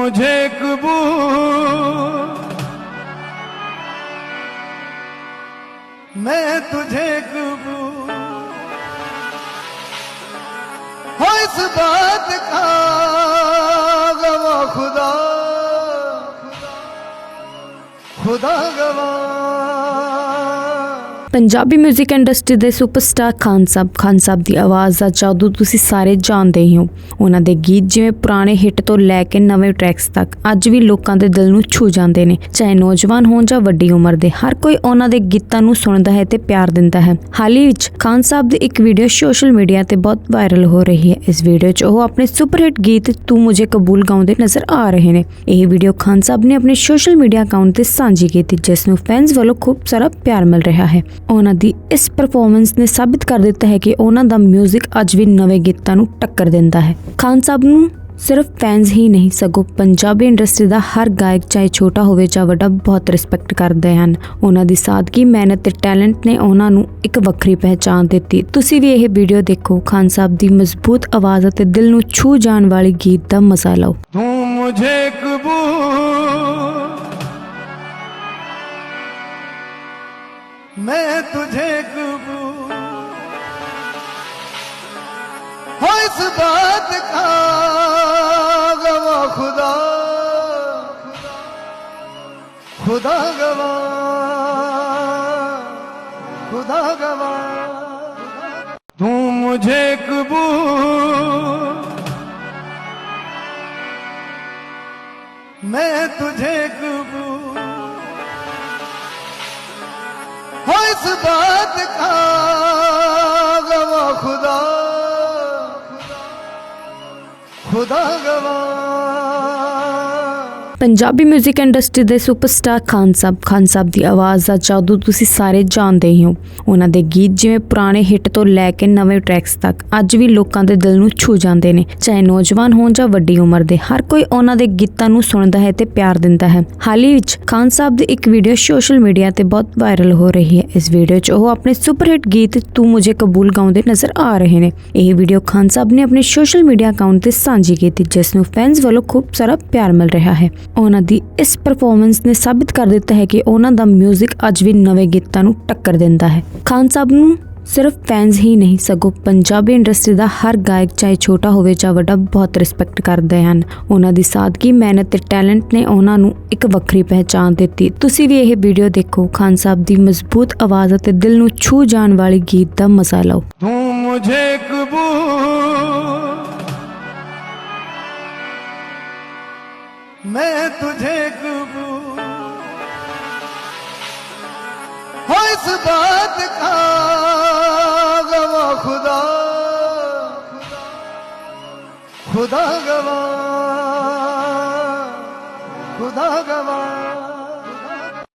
मुझे कबूल मैं तुझे कबूल हो इस बात का गवा खुदा खुदा गवा ਪੰਜਾਬੀ 뮤직 ਇੰਡਸਟਰੀ ਦੇ ਸੁਪਰਸਟਾਰ ਖਾਨ ਸਾਹਿਬ ਖਾਨ ਸਾਹਿਬ ਦੀ ਆਵਾਜ਼ ਦਾ ਜਾਦੂ ਤੁਸੀਂ ਸਾਰੇ ਜਾਣਦੇ ਹੀ ਹੋ। ਉਹਨਾਂ ਦੇ ਗੀਤ ਜਿਵੇਂ ਪੁਰਾਣੇ ਹਿੱਟ ਤੋਂ ਲੈ ਕੇ ਨਵੇਂ ਟਰੈਕਸ ਤੱਕ ਅੱਜ ਵੀ ਲੋਕਾਂ ਦੇ ਦਿਲ ਨੂੰ ਛੂ ਜਾਂਦੇ ਨੇ। ਚਾਹੇ ਨੌਜਵਾਨ ਹੋਣ ਜਾਂ ਵੱਡੀ ਉਮਰ ਦੇ, ਹਰ ਕੋਈ ਉਹਨਾਂ ਦੇ ਗੀਤਾਂ ਨੂੰ ਸੁਣਦਾ ਹੈ ਤੇ ਪਿਆਰ ਦਿੰਦਾ ਹੈ। ਹਾਲ ਹੀ ਵਿੱਚ ਖਾਨ ਸਾਹਿਬ ਦੀ ਇੱਕ ਵੀਡੀਓ ਸੋਸ਼ਲ ਮੀਡੀਆ ਤੇ ਬਹੁਤ ਵਾਇਰਲ ਹੋ ਰਹੀ ਹੈ। ਇਸ ਵੀਡੀਓ 'ਚ ਉਹ ਆਪਣੇ ਸੁਪਰ ਹਿੱਟ ਗੀਤ ਤੂੰ ਮੁਝੇ ਕਬੂਲ ਗਾਉਂਦੇ ਨਜ਼ਰ ਆ ਰਹੇ ਨੇ। ਇਹ ਵੀਡੀਓ ਖਾਨ ਸਾਹਿਬ ਨੇ ਆਪਣੇ ਸੋਸ਼ਲ ਮੀਡੀਆ ਅਕਾਊਂਟ ਤੇ ਸਾਂਝੀ ਕੀਤੀ, ਜਿਸ ਨੂੰ ਫੈਨਸ ਵੱਲੋਂ ਖੂਬ ਸਾਰਾ ਪਿਆਰ ਮਿਲ ਰਿਹਾ ਹੈ। ਉਹਨਾਂ ਦੀ ਇਸ ਪਰਫਾਰਮੈਂਸ ਨੇ ਸਾਬਿਤ ਕਰ ਦਿੱਤਾ ਹੈ ਕਿ ਉਹਨਾਂ ਦਾ 뮤직 ਅੱਜ ਵੀ ਨਵੇਂ ਗੀਤਾਂ ਨੂੰ ਟੱਕਰ ਦਿੰਦਾ ਹੈ। ਖਾਨ ਸਾਹਿਬ ਨੂੰ ਸਿਰਫ ਫੈਨਸ ਹੀ ਨਹੀਂ, ਸਗੋਂ ਪੰਜਾਬੀ ਇੰਡਸਟਰੀ ਦਾ ਹਰ ਗਾਇਕ, ਚਾਹੇ ਛੋਟਾ ਹੋਵੇ ਜਾਂ ਵੱਡਾ, ਬਹੁਤ ਰਿਸਪੈਕਟ ਕਰਦੇ ਹਨ। ਉਹਨਾਂ ਦੀ ਸਾਦਗੀ, ਮਿਹਨਤ ਤੇ ਟੈਲੈਂਟ ਨੇ ਉਹਨਾਂ ਨੂੰ ਇੱਕ ਵੱਖਰੀ ਪਹਿਚਾਨ ਦਿੱਤੀ। ਤੁਸੀਂ ਵੀ ਇਹ ਵੀਡੀਓ ਦੇਖੋ। ਖਾਨ ਸਾਹਿਬ ਦੀ ਮਜ਼ਬੂਤ ਆਵਾਜ਼ ਅਤੇ ਦਿਲ ਨੂੰ ਛੂ ਜਾਣ ਵਾਲੀ ਗੀਤ ਦਾ ਮਜ਼ਾ ਲਓ। ਤੂੰ ਮੁਝੇ ਕਬੂਲ मैं तुझे कबूल हो इस बात का गवा खुदा खुदा गवा खुदा गवा तू मुझे कबूल मैं तुझे कबूल ਹੋ ਇਸ ਬਾਤ ਕਾ ਗਵਾ ਖੁਦਾ। ਖੁਦਾ ਗਵਾ। ਪੰਜਾਬੀ 뮤직 ਇੰਡਸਟਰੀ ਦੇ ਸੁਪਰਸਟਾਰ ਖਾਨ ਸਾਹਿਬ ਖਾਨ ਸਾਹਿਬ ਦੀ ਆਵਾਜ਼ ਦਾ ਜਾਦੂ ਤੁਸੀਂ ਸਾਰੇ ਜਾਣਦੇ ਹੀ ਹੋ। ਉਹਨਾਂ ਦੇ ਗੀਤ ਜਿਵੇਂ ਪੁਰਾਣੇ ਹਿੱਟ ਤੋਂ ਲੈ ਕੇ ਨਵੇਂ ਟਰੈਕਸ ਤੱਕ ਅੱਜ ਵੀ ਲੋਕਾਂ ਦੇ ਦਿਲ ਨੂੰ ਛੂ ਜਾਂਦੇ ਨੇ। ਚਾਹੇ ਨੌਜਵਾਨ ਹੋਣ ਜਾਂ ਵੱਡੀ ਉਮਰ ਦੇ, ਹਰ ਕੋਈ ਉਹਨਾਂ ਦੇ ਗੀਤਾਂ ਨੂੰ ਸੁਣਦਾ ਹੈ ਤੇ ਪਿਆਰ ਦਿੰਦਾ ਹੈ। ਹਾਲ ਹੀ ਵਿੱਚ ਖਾਨ ਸਾਹਿਬ ਦੀ ਇੱਕ ਵੀਡੀਓ ਸੋਸ਼ਲ ਮੀਡੀਆ ਤੇ ਬਹੁਤ ਵਾਇਰਲ ਹੋ ਰਹੀ ਹੈ। ਇਸ ਵੀਡੀਓ 'ਚ ਉਹ ਆਪਣੇ ਸੁਪਰ ਹਿੱਟ ਗੀਤ ਤੂੰ ਮੁਝੇ ਕਬੂਲ ਗਾਉਂਦੇ ਨਜ਼ਰ ਆ ਰਹੇ ਨੇ। ਇਹ ਵੀਡੀਓ ਖਾਨ ਸਾਹਿਬ ਨੇ ਆਪਣੇ ਸੋਸ਼ਲ ਮੀਡੀਆ ਅਕਾਊਂਟ ਤੇ ਸਾਂਝੀ ਕੀਤੀ, ਜਿਸ ਨੂੰ ਫੈਨਸ ਵੱਲੋਂ ਖੂਬ ਸਾਰਾ ਪਿਆਰ ਮਿਲ ਰਿਹਾ ਹੈ। ਉਹਨਾਂ ਦੀ ਇਸ ਪਰਫਾਰਮੈਂਸ ਨੇ ਸਾਬਿਤ ਕਰ ਦਿੱਤਾ ਹੈ ਕਿ ਉਹਨਾਂ ਦਾ 뮤직 ਅੱਜ ਵੀ ਨਵੇਂ ਗੀਤਾਂ ਨੂੰ ਟੱਕਰ ਦਿੰਦਾ ਹੈ। ਖਾਨ ਸਾਹਿਬ ਨੂੰ ਸਿਰਫ ਫੈਨਸ ਹੀ ਨਹੀਂ, ਸਗੋਂ ਪੰਜਾਬੀ ਇੰਡਸਟਰੀ ਦਾ ਹਰ ਗਾਇਕ, ਚਾਹੇ ਛੋਟਾ ਹੋਵੇ ਜਾਂ ਵੱਡਾ, ਬਹੁਤ ਰਿਸਪੈਕਟ ਕਰਦੇ ਹਨ। ਉਹਨਾਂ ਦੀ ਸਾਦਗੀ, ਮਿਹਨਤ ਤੇ ਟੈਲੈਂਟ ਨੇ ਉਹਨਾਂ ਨੂੰ ਇੱਕ ਵੱਖਰੀ ਪਹਿਚਾਨ ਦਿੱਤੀ। ਤੁਸੀਂ ਵੀ ਇਹ ਵੀਡੀਓ ਦੇਖੋ। ਖਾਨ ਸਾਹਿਬ ਦੀ ਮਜ਼ਬੂਤ ਆਵਾਜ਼ ਅਤੇ ਦਿਲ ਨੂੰ ਛੂ ਜਾਣ ਵਾਲੀ ਗੀਤ ਦਾ ਮਜ਼ਾ ਲਓ। ਤੂੰ ਮੁਝੇ ਕਬੂਲ मैं तुझे कबूल हो इस बात का गवा खुदा खुदा गवा खुदा गवा